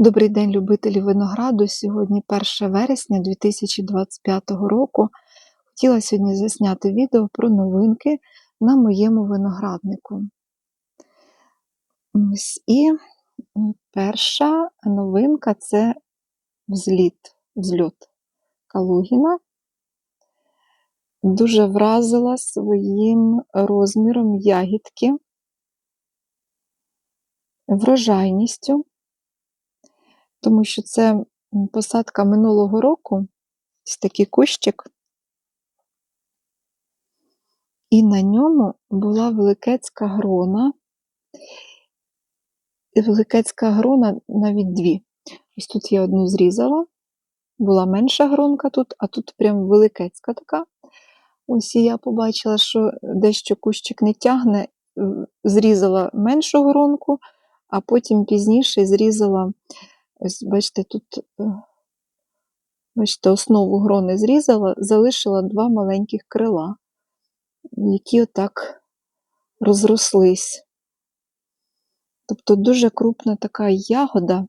Добрий день, любителі винограду. Сьогодні 1 вересня 2025 року. Хотіла сьогодні засняти відео про новинки на моєму винограднику. Ось І перша новинка це взліт, взльот Калугіна. Дуже вразила своїм розміром ягідки, врожайністю тому що це посадка минулого року, ось такий кущик, і на ньому була великецька грона, великецька грона навіть дві. Ось тут я одну зрізала, була менша гронка тут, а тут прям великецька така. Ось і я побачила, що дещо кущик не тягне, зрізала меншу гронку, а потім пізніше зрізала Ось, бачите, тут, е, бачите, основу грони зрізала, залишила два маленьких крила, які отак розрослись. Тобто дуже крупна така ягода е,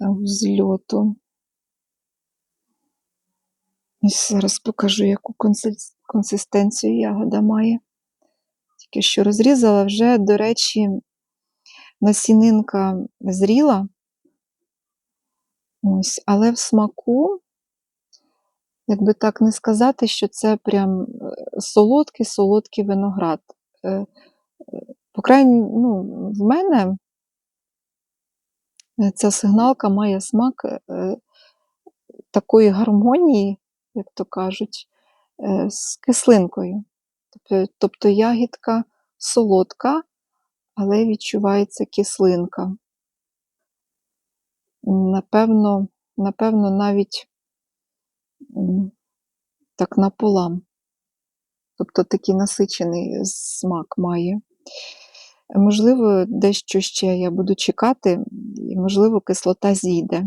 взльоту. І зараз покажу, яку консистенцію ягода має. Тільки що розрізала вже, до речі, насінинка зріла, ось, але в смаку, як би так не сказати, що це прям солодкий-солодкий виноград. Е, е, по крайній, ну, в мене ця сигналка має смак е, такої гармонії, як то кажуть, з кислинкою. Тобто, тобто ягідка солодка, але відчувається кислинка. Напевно, напевно, навіть так наполам. Тобто такий насичений смак має. Можливо, дещо ще я буду чекати, і, можливо, кислота зійде.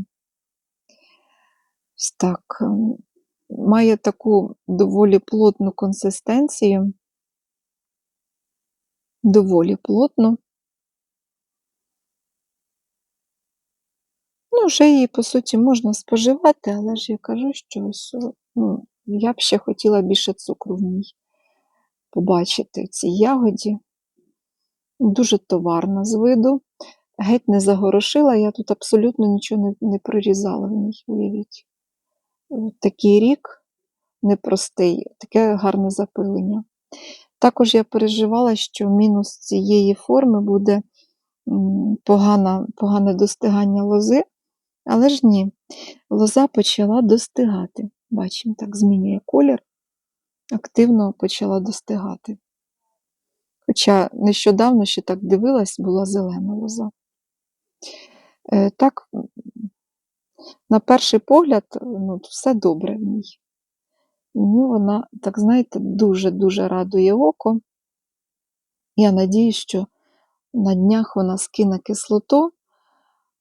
Так. Має таку доволі плотну консистенцію доволі плотно. Ну, вже її, по суті, можна споживати, але ж я кажу, що ну, я б ще хотіла більше цукру в ній побачити в цій ягоді. Дуже товарна з виду. Геть не загорошила, я тут абсолютно нічого не не прорізала в ній, уявіть. Такий рік непростий, таке гарне запилення. Також я переживала, що мінус цієї форми буде погане, погане достигання лози, але ж ні, лоза почала достигати. Бачимо, так змінює колір, активно почала достигати. Хоча нещодавно ще так дивилась, була зелена лоза. Е, так, на перший погляд, ну, все добре в ній. Мені вона, так знаєте, дуже-дуже радує око. Я надію, що на днях вона скине кислоту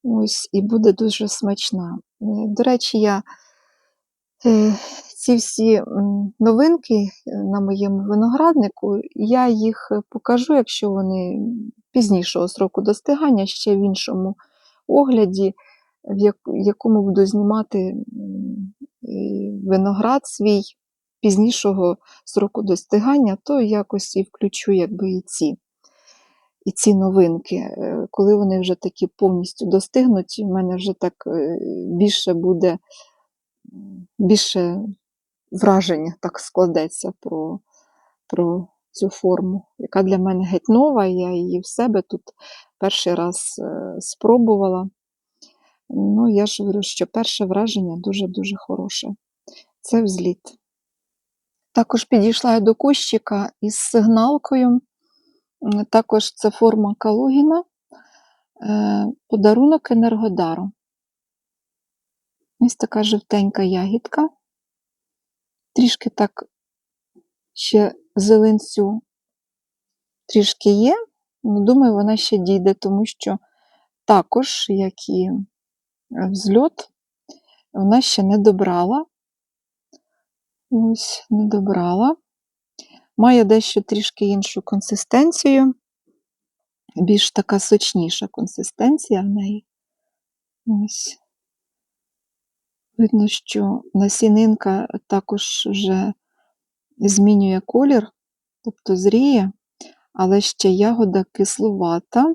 ось, і буде дуже смачна. Е, до речі, я е, ці всі новинки е, на моєму винограднику, я їх покажу, якщо вони пізнішого сроку достигання, ще в іншому огляді, в якому буду знімати виноград свій пізнішого сроку достигання, то якось і включу якби і ці і ці новинки. Е, коли вони вже такі повністю достигнуть, в мене вже так е, більше буде більше враження так складеться про, про цю форму, яка для мене геть нова, я її в себе тут перший раз е, спробувала. Ну, я ж говорю, що перше враження дуже-дуже хороше. Це взліт. Також підійшла я до кущика із сигналкою. Також це форма Калугіна, е, подарунок Енергодару. Ось така жовтенька ягідка. Трішки так ще зеленцю трішки є, але думаю, вона ще дійде, тому що також, як і взльот, вона ще не добрала. Ось, не добрала. Має дещо трішки іншу консистенцію, більш така сочніша консистенція в неї. Ось. Видно, що насінинка також вже змінює колір, тобто зріє, але ще ягода кисловата,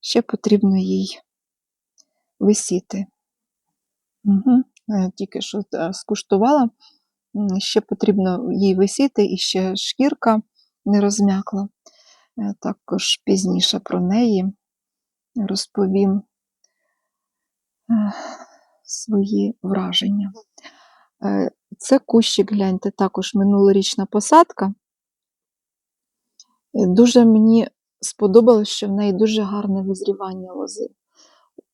ще потрібно їй висіти. Угу. Тільки що е, скуштувала, ще потрібно їй висіти, і ще шкірка не розм'якла. Е, Також пізніше про неї розповім е, свої враження. Е, Це кущик, гляньте, також минулорічна посадка. Дуже мені сподобалось, що в неї дуже гарне визрівання лози.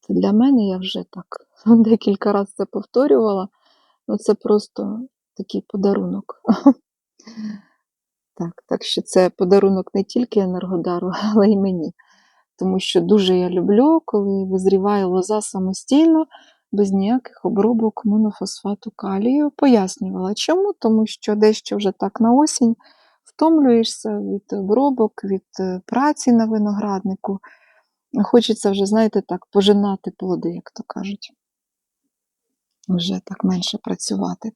Для мене я вже так декілька разів це повторювала. Ну, це просто такий подарунок. Так, так що це подарунок не тільки Енергодару, але й мені. Тому що дуже я люблю, коли визріває лоза самостійно, без ніяких обробок монофосфату калію. Пояснювала чому, тому що дещо вже так на осінь втомлюєшся від обробок, від е, праці на винограднику. Хочеться вже, знаєте, так, пожинати плоди, як то кажуть. Вже так менше працювати.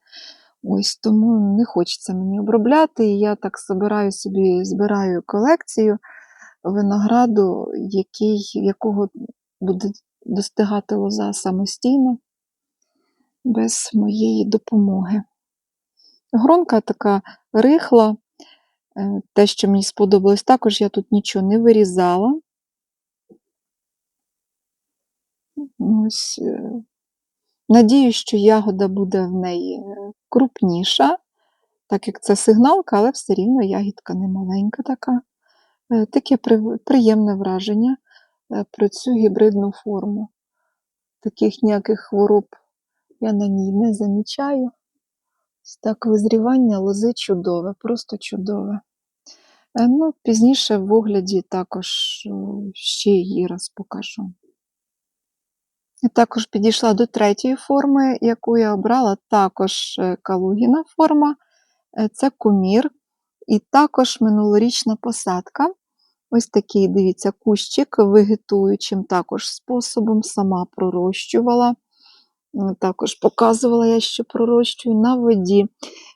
Ось тому не хочеться мені обробляти. І я так собираю собі, збираю колекцію винограду, який, якого буде достигати лоза самостійно, без моєї допомоги. Гронка така рихла. Е, Те, що мені сподобалось, також я тут нічого не вирізала. Ось. Надіюсь, що ягода буде в неї е, крупніша, так як це сигналка, але все рівно ягідка не маленька така. Е, Таке приємне враження е, про цю гібридну форму. Таких ніяких хвороб я на ній не замічаю. Так, визрівання лози чудове, просто чудове. Ну, пізніше в огляді також ще її раз покажу. Я також підійшла до третьої форми, яку я обрала, також е, калугіна форма, Е, це кумір, і також минулорічна посадка. Ось такий, дивіться, кущик вегетуючим також способом, сама пророщувала. Також показувала я, що пророщую на воді.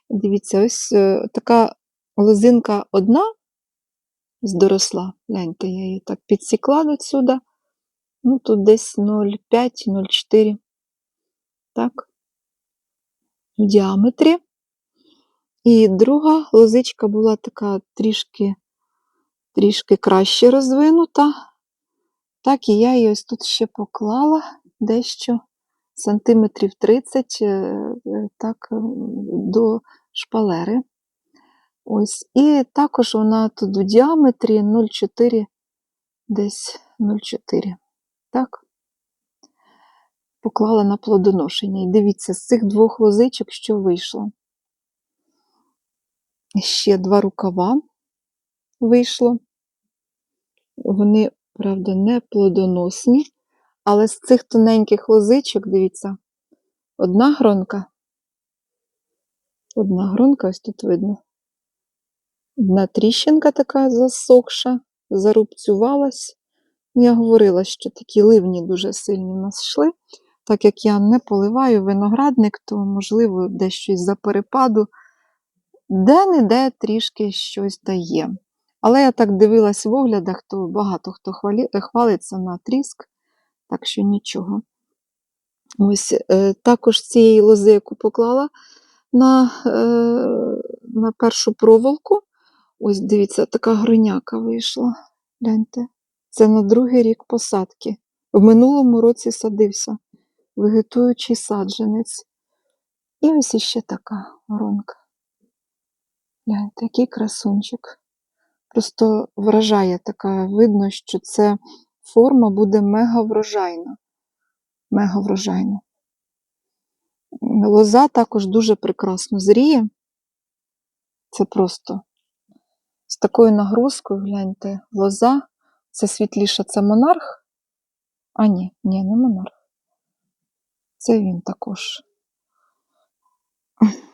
Дивіться, ось е, така лозинка одна здоросла. Гляньте, я її так підсікла до сюди. Ну, тут десь 0,5-0,4. Так. В діаметрі. І друга лозичка була така трішки, трішки краще розвинута. Так, і я її ось тут ще поклала дещо сантиметрів 30 е, е, так, до шпалери. Ось. І також вона тут у діаметрі 0,4, десь 0,4. Так. Поклала на плодоношення. І дивіться, з цих двох лозичок, що вийшло. Ще два рукава вийшло. Вони, правда, не плодоносні, але з цих тоненьких лозичок, дивіться, одна гронка. Одна гронка, ось тут видно. Одна тріщинка така засохша, зарубцювалась. Я говорила, що такі ливні дуже сильні в нас йшли. Так як я не поливаю виноградник, то, можливо, дещо із-за перепаду де-не-де трішки щось дає. Але я так дивилась в оглядах, то багато хто хвалі... хвалиться на тріск, так що нічого. Ось е, також цієї лози, яку поклала на, е, на першу проволоку. Ось дивіться, така гроняка вийшла. Гляньте. Це на другий рік посадки. В минулому році садився вегетуючий саджанець. І ось іще така гронка. Гляньте, який красунчик. Просто вражає така, видно, що це форма буде мега врожайна. Мега врожайна. Лоза також дуже прекрасно зріє. Це просто з такою нагрузкою, гляньте, лоза. Це світліша, це монарх. А, ні, ні, не монарх. Це він також.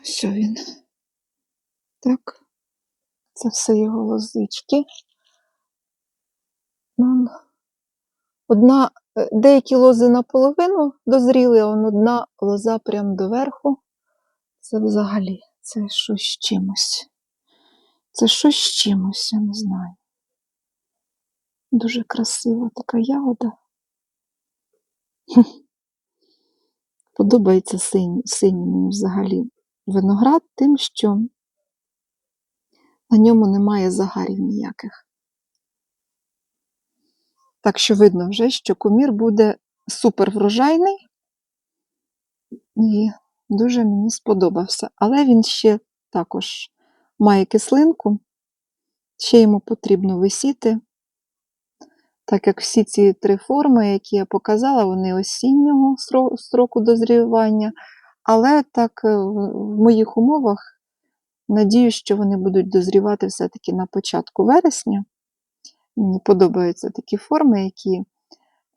Що він? Так. Це все його лозички. Одна, е, деякі лози наполовину дозріли, а одна лоза прям доверху. Це взагалі, це щось з чимось. Це щось з чимось, я не знаю. Дуже красива така ягода. Подобається синій, синій мені взагалі виноград тим, що на ньому немає загарів ніяких. Так що видно вже, що кумір буде супер врожайний і дуже мені сподобався. Але він ще також має кислинку, ще йому потрібно висіти, так як всі ці три форми, які я показала, вони осіннього строку дозрівання. Але так е, в моїх умовах надію, що вони будуть дозрівати все-таки на початку вересня. Мені подобаються такі форми, які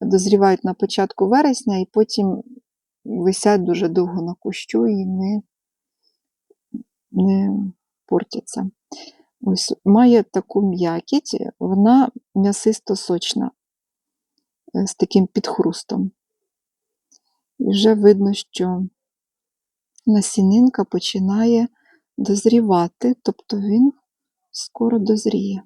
дозрівають на початку вересня і потім висять дуже довго на кущу і не, не портяться. Ось має таку м'якіть, вона м'ясисто-сочна, е, з таким підхрустом. І вже видно, що насінинка починає дозрівати, тобто він скоро дозріє.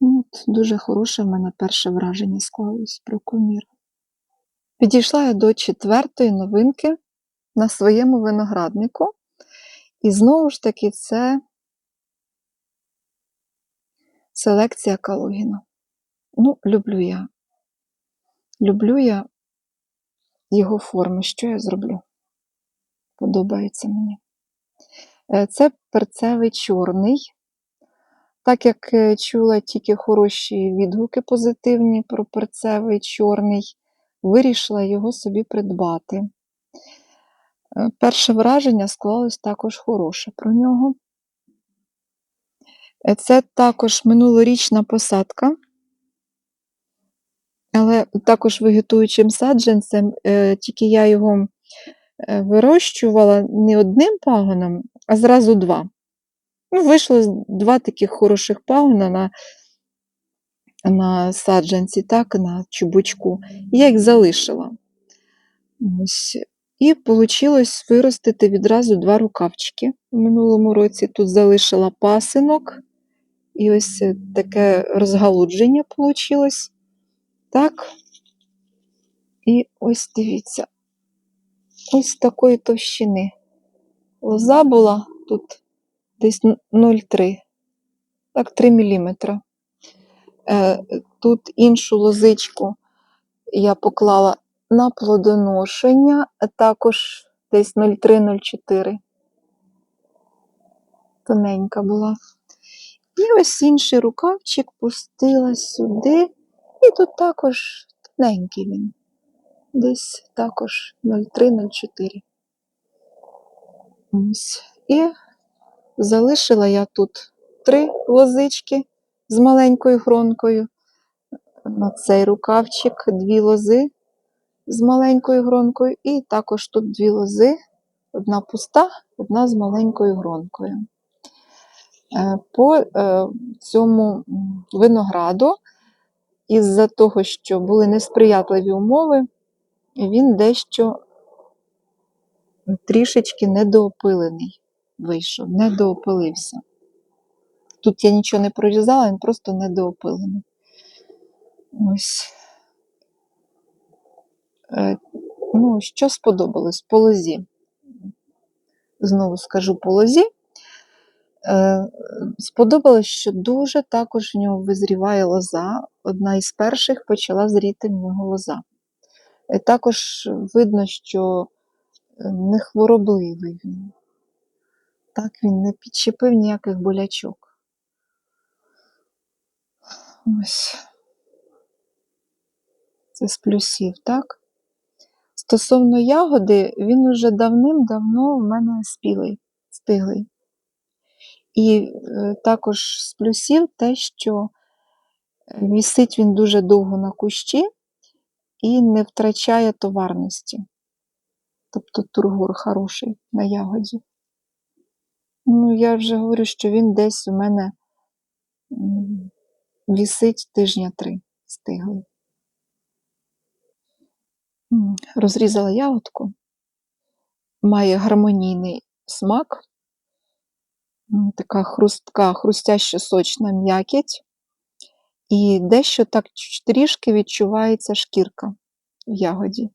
Ну, От, дуже хороше в мене перше враження склалось про кумір. Підійшла я до четвертої новинки на своєму винограднику. І знову ж таки, це селекція Калугіна. Ну, люблю я. Люблю я його форми. Що я зроблю? Подобається мені. Е, Це перцевий чорний. Так як е, чула тільки хороші відгуки позитивні про перцевий чорний, вирішила його собі придбати. Е, Перше враження склалось також хороше про нього. Це також минулорічна посадка, але також вегетуючим саджанцем, е, тільки я його е, вирощувала не одним пагоном, а зразу два. Ну, вийшло два таких хороших пагона на, на саджанці, так, на чубучку. Я їх залишила. Ось. І вийшло виростити відразу два рукавчики. У минулому році тут залишила пасинок. І ось е, таке розгалудження вийшло. Так. І ось дивіться. Ось такої товщини. Лоза була тут десь 0,3. Так, 3 мм. Е, Тут іншу лозичку я поклала на плодоношення, а також десь 0,3-0,4. Тоненька була. І ось інший рукавчик пустила сюди. І тут також тоненький він. Десь також 0,3-0,4. Ось. І залишила я тут три лозички з маленькою гронкою. На цей рукавчик дві лози з маленькою гронкою, і також тут дві лози, одна пуста, одна з маленькою гронкою. Е, По е, цьому винограду, із-за того, що були несприятливі умови, він дещо трішечки недоопилений вийшов, недоопилився. Тут я нічого не прорізала, він просто недоопилений. Ось. Е, Ну, що сподобалось по лозі? Знову скажу по лозі. Е, Сподобалось, що дуже також в нього визріває лоза. Одна із перших почала зріти в нього лоза. Е, Також видно, що е, не хворобливий він. Так, він не підчепив ніяких болячок. Ось. Це з плюсів, так? Стосовно ягоди, він уже давним-давно в мене спілий, стиглий. І е, також з плюсів те, що вісить він дуже довго на кущі і не втрачає товарності. Тобто тургор хороший на ягоді. Ну, я вже говорю, що він десь у мене вісить тижня три. стиглий. Розрізала ягодку. Має гармонійний смак. Така хрустка, хрустяща сочна м'якіть. І дещо так трішки відчувається шкірка в ягоді.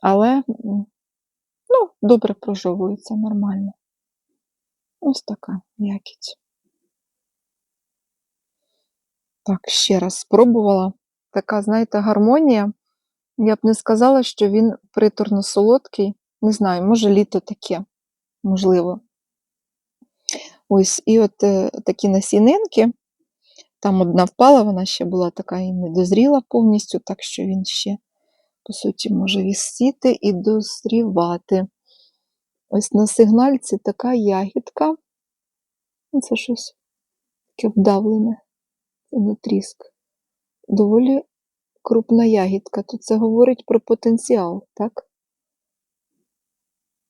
Але ну, добре прожовується нормально. Ось така м'якіть. Так, ще раз спробувала. Така, знаєте, гармонія. Я б не сказала, що він приторно солодкий. Не знаю, може літо таке, можливо. Ось, і от е, такі насінинки. Там одна впала, вона ще була така і не дозріла повністю, так що він ще, по суті, може вісіти і дозрівати. Ось на сигнальці така ягідка. Ну, Це щось таке вдавлене, не тріск. Доволі крупна ягідка. То це говорить про потенціал, так?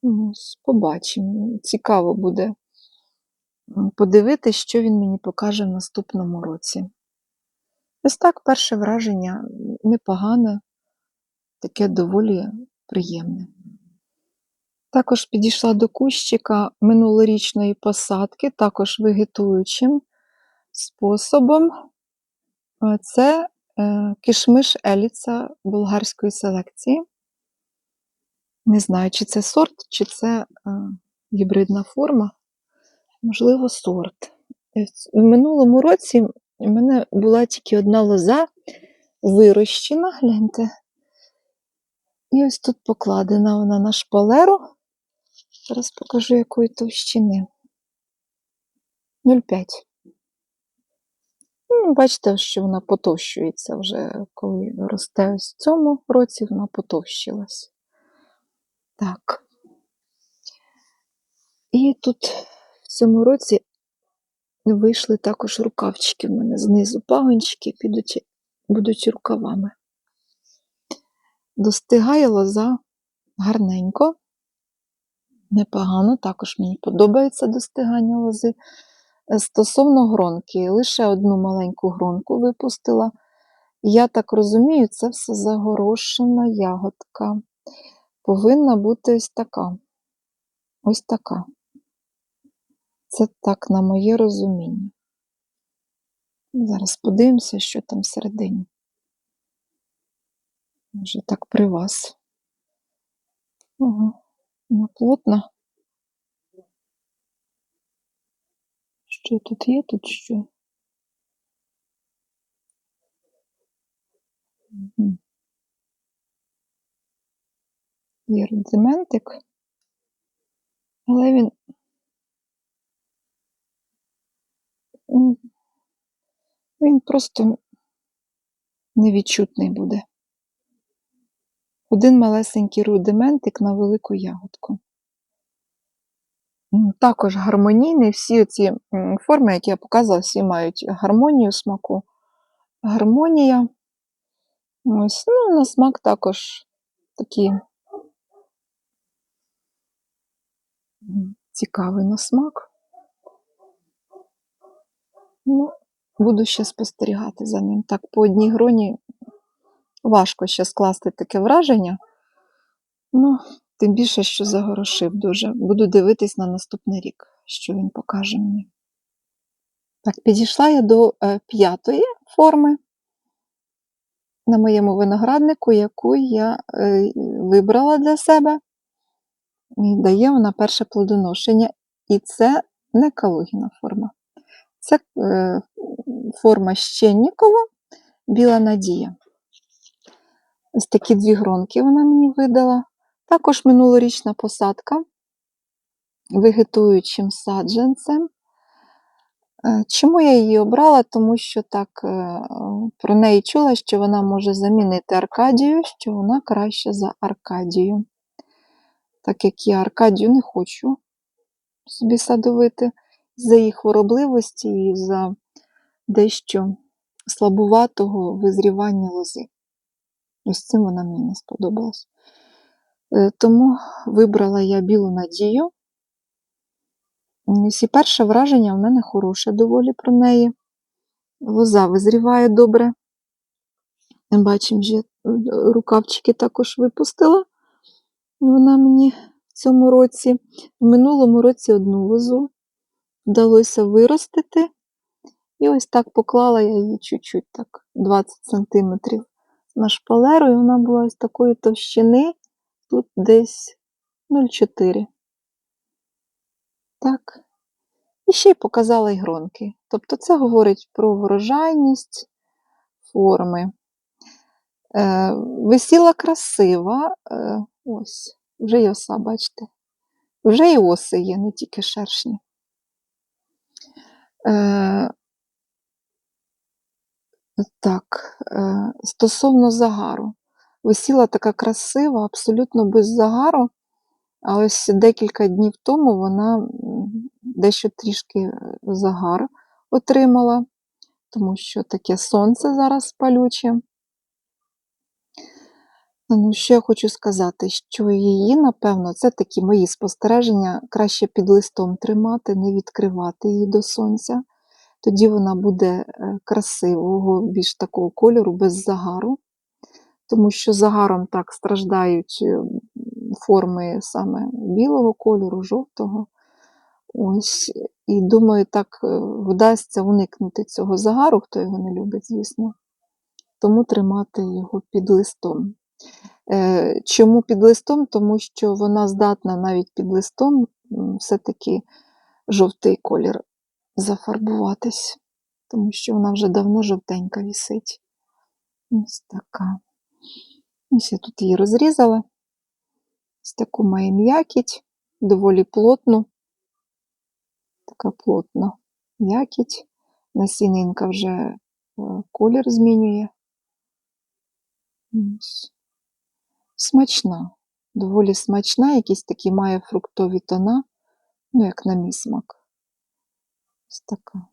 Ну, ось Побачимо. Цікаво буде подивитись, що він мені покаже в наступному році. Ось так, перше враження непогане, таке доволі приємне. Також підійшла до кущика минулорічної посадки, також вегетуючим способом. Це е, кишмиш еліца болгарської селекції. Не знаю, чи це сорт, чи це е, гібридна форма. Можливо, сорт. Е, В минулому році у мене була тільки одна лоза вирощена, гляньте. І ось тут покладена вона на шпалеру. Зараз покажу, якої товщини. 0,5. Ну, бачите, що вона потовщується вже, коли росте ось в цьому році, вона потовщилась. Так. І тут в цьому році вийшли також рукавчики в мене знизу пагончики підуть, будуть рукавами. Достигає лоза гарненько, непогано, також мені подобається достигання лози. Е, Стосовно гронки, лише одну маленьку гронку випустила. Я так розумію, це все загорошена ягодка. Повинна бути ось така. Ось така. Це так, на моє розуміння. Зараз подивимося, що там всередині. Може, так при вас. Ага, вона плотна. Що тут є? Тут що? Мгм. Є рудиментик, але він він просто невідчутний буде. Один малесенький рудиментик на велику ягодку. Також гармонійний. Всі ці форми, які я показувала, всі мають гармонію смаку. Гармонія. Ось, ну, на смак також такий цікавий на смак. Буду ще спостерігати за ним. Так, по одній гроні важко ще скласти таке враження. Ну, тим більше, що загорошив дуже. Буду дивитись на наступний рік, що він покаже мені. Так, підійшла я до е, п'ятої форми на моєму винограднику, яку я е, вибрала для себе. І дає вона перше плодоношення. І це не Калугіна форма. Це е, форма Щеннікова, Біла Надія. Ось такі дві гронки вона мені видала. Також минулорічна посадка вегетуючим саджанцем. Е, Чому я її обрала? Тому що так е, про неї чула, що вона може замінити Аркадію, що вона краще за Аркадію. Так як я Аркадію не хочу собі садовити за її хворобливості і за дещо слабуватого визрівання лози. Ось цим вона мені не сподобалась. Е, Тому вибрала я білу надію. І перше враження в мене хороше доволі про неї. Лоза визріває добре, Бачимо, вже е, рукавчики також випустила. Вона мені в цьому році. В минулому році одну лозу вдалося виростити. І ось так поклала я її чуть-чуть, так, 20 см на шпалеру, і вона була ось такої товщини, тут десь 0,4. Так. І ще й показала ігронки. Тобто це говорить про врожайність форми. Е, Висіла красива, е, ось, вже й оса, бачите. Вже і оси є, не тільки шершні. Е, так, е, стосовно загару. Висіла така красива, абсолютно без загару. А ось декілька днів тому вона дещо трішки е, загар отримала, тому що таке сонце зараз палюче. Ну, що я хочу сказати, що її, напевно, це такі мої спостереження, краще під листом тримати, не відкривати її до сонця. Тоді вона буде е, красивого, більш такого кольору, без загару. Тому що загаром так страждають е, форми саме білого кольору, жовтого. Ось. І думаю, так е, вдасться уникнути цього загару, хто його не любить, звісно. Тому тримати його під листом. Чому під листом? Тому що вона здатна навіть під листом все-таки жовтий колір зафарбуватись, тому що вона вже давно жовтенька вісить. Ось така. Ось я тут її розрізала. Ось таку має м'якіть, доволі плотну. Така плотна м'якіть. Насінинка вже е, колір змінює. Ось. Смачна, доволі смачна, якісь такі має фруктові тона, ну, як на мій смак. Ось така.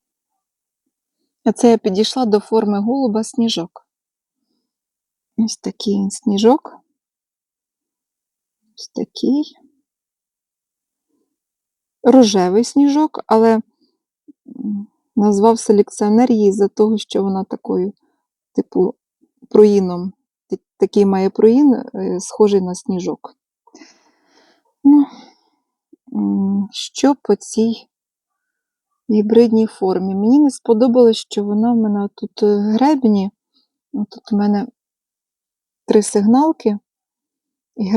А це я підійшла до форми голуба сніжок. Ось такий сніжок. Ось такий. Рожевий сніжок, але назвав селекціонер її за того, що вона такою, типу, проїном. Такий має проїн, е, схожий на сніжок. Ну, що по цій гібридній формі? Мені не сподобалось, що вона в мене тут гребні. Тут у мене три сигналки, і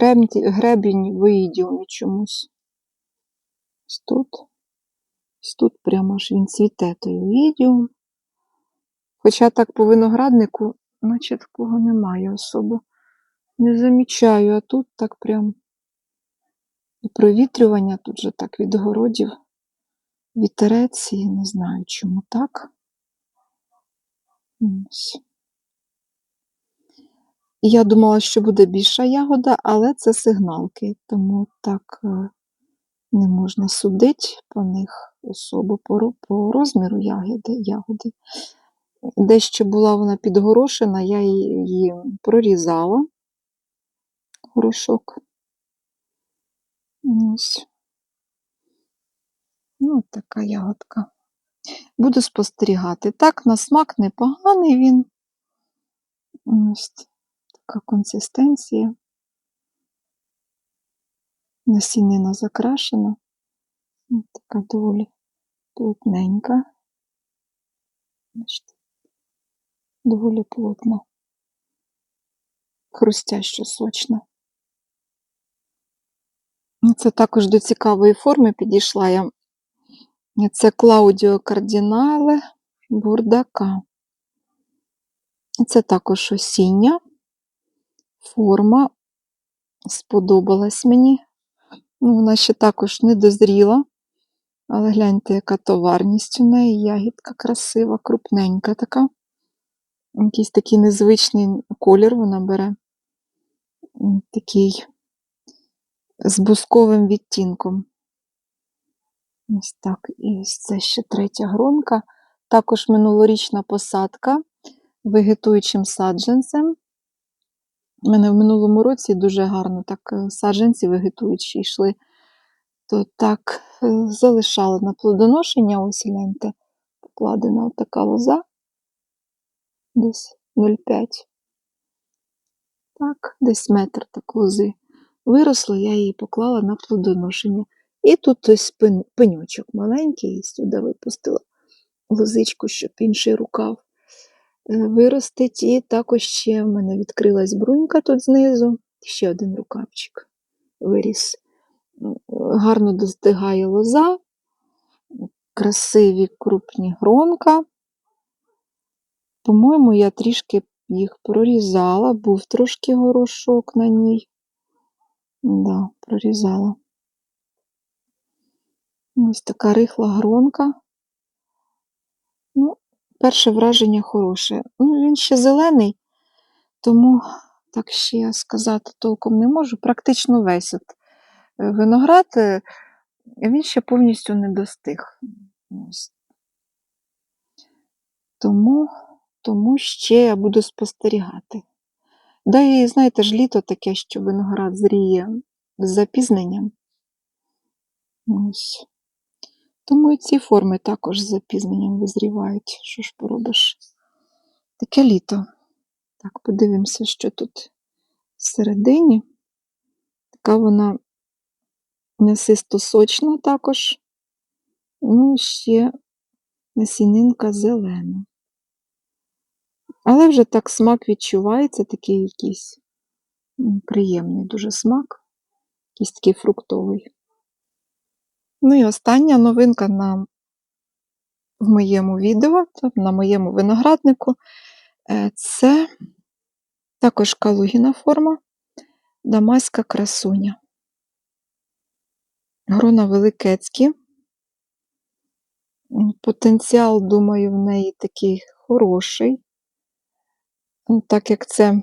гребінь в оїдіумі чомусь. Тут. Ось тут прямо ж він цвіте той оїдіум. Хоча так по винограднику, наче такого немає особо. Не замічаю, а тут так прям і провітрювання тут же так від городів. Вітерець, і не знаю, чому так. Ось. Я думала, що буде більша ягода, але це сигналки, тому так е, не можна судити по них особо по, по розміру ягоди. ягоди. Дещо була вона підгорошена, я її прорізала, горошок. Ось. Ну, така ягодка. Буду спостерігати. Так, на смак непоганий він. Ось така консистенція. Насінина закрашена. Ось така доволі плотненька. Бачите, доволі плотна. Хрустящо сочна. Це також до цікавої форми підійшла я. Це Клаудіо Кардінале Бурдака. Це також осіння форма. Сподобалась мені. Ну, вона ще також не дозріла. Але гляньте, яка товарність у неї, ягідка красива, крупненька така. Якийсь такий незвичний колір вона бере. Такий з бусковим відтінком. Ось так. І ось це ще третя гронка. Також минулорічна посадка вегетуючим саджанцем. У мене в минулому році дуже гарно так е, саджанці вегетуючі йшли. То так е, залишала на плодоношення, ось гляньте, покладена така лоза, десь 0,5. Так, десь метр так лози виросло, я її поклала на плодоношення. І тут ось пен- пеньочок маленький, і сюди випустила лозичку, щоб інший рукав е, виростить. І також ще в мене відкрилась брунька тут знизу, ще один рукавчик виріс. Гарно достигає лоза, красиві крупні гронка. По-моєму, я трішки їх прорізала, був трошки горошок на ній. Да, прорізала. Ось така рихла гронка. Ну, перше враження хороше. Ну, він ще зелений, тому так ще сказати толком не можу. Практично весь от е, виноград, е, він ще повністю не достиг. Тому, тому ще я буду спостерігати. Да, і знаєте ж, літо таке, що виноград зріє з запізненням. Ось. Тому і ці форми також з запізненням визрівають. Що ж поробиш? Таке літо. Так, подивимося, що тут всередині. Така вона м'ясисто сочна також. Ну, ще насінинка зелена. Але вже так смак відчувається, такий якийсь приємний дуже смак, якийсь такий фруктовий. Ну і остання новинка на, в моєму відео, на моєму винограднику. Е, Це також калугіна форма, дамаська красуня. Грона великецькі. Потенціал, думаю, в неї такий хороший. Ну, Так як це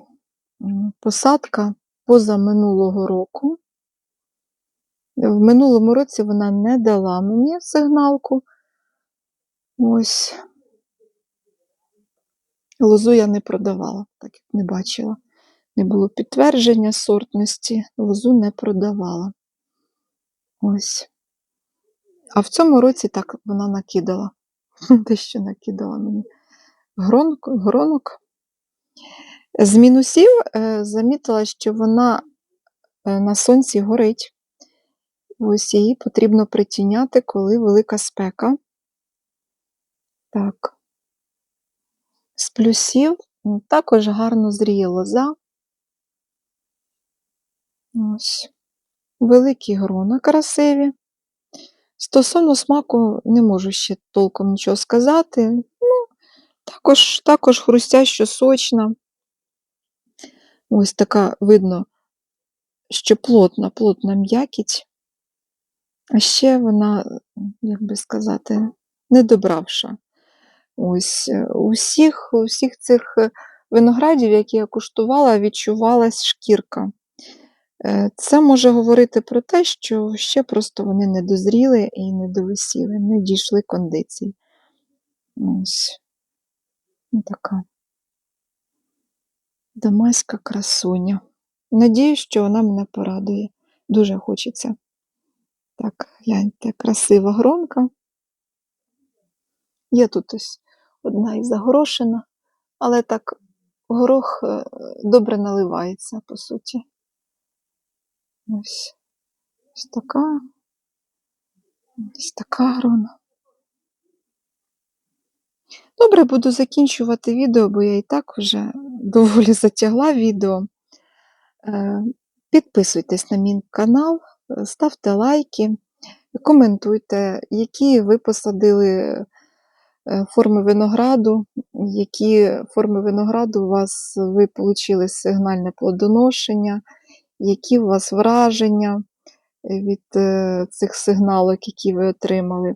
посадка поза минулого року. В минулому році вона не дала мені сигналку. Ось. Лозу я не продавала, так як не бачила. Не було підтвердження сортності, лозу не продавала. Ось. А в цьому році так вона накидала. Те, що накидала мені. Гронок, гронок. З мінусів е, замітила, що вона е, на сонці горить. Ось її потрібно притіняти, коли велика спека. Так. З плюсів також гарно зріє лоза. Ось. Великі грона красиві. Стосовно смаку не можу ще толком нічого сказати. Ну, також, також хрустящо сочна. Ось така видно, що плотна, плотна м'якіть. А ще вона, як би сказати, недобравша. Ось е, у всіх, цих е, виноградів, які я куштувала, відчувалась шкірка. Е, Це може говорити про те, що ще просто вони не дозріли і не довисіли, не дійшли кондиції. Ось така дамаська красуня. Надіюсь, що вона мене порадує. Дуже хочеться. Так, гляньте, красива гронка. Є тут ось одна і загорошена, але так горох е, добре наливається, по суті. Ось, ось така. Ось така грона. Добре, буду закінчувати відео, бо я і так вже доволі затягла відео. Е, Підписуйтесь на мій канал, ставте лайки, коментуйте, які ви посадили е, форми винограду, які форми винограду у вас ви отримали сигнальне плодоношення, які у вас враження від е, цих сигналок, які ви отримали.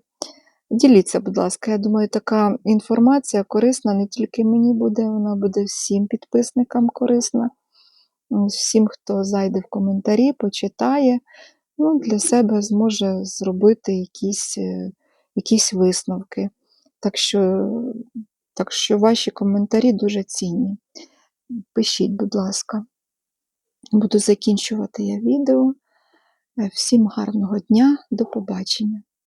Діліться, будь ласка, я думаю, така інформація корисна не тільки мені буде, вона буде всім підписникам корисна. Всім, хто зайде в коментарі, почитає, ну, для себе зможе зробити якісь, е, якісь висновки. Так що, так що ваші коментарі дуже цінні. Пишіть, будь ласка. Буду закінчувати я відео. Е, Всім гарного дня, до побачення.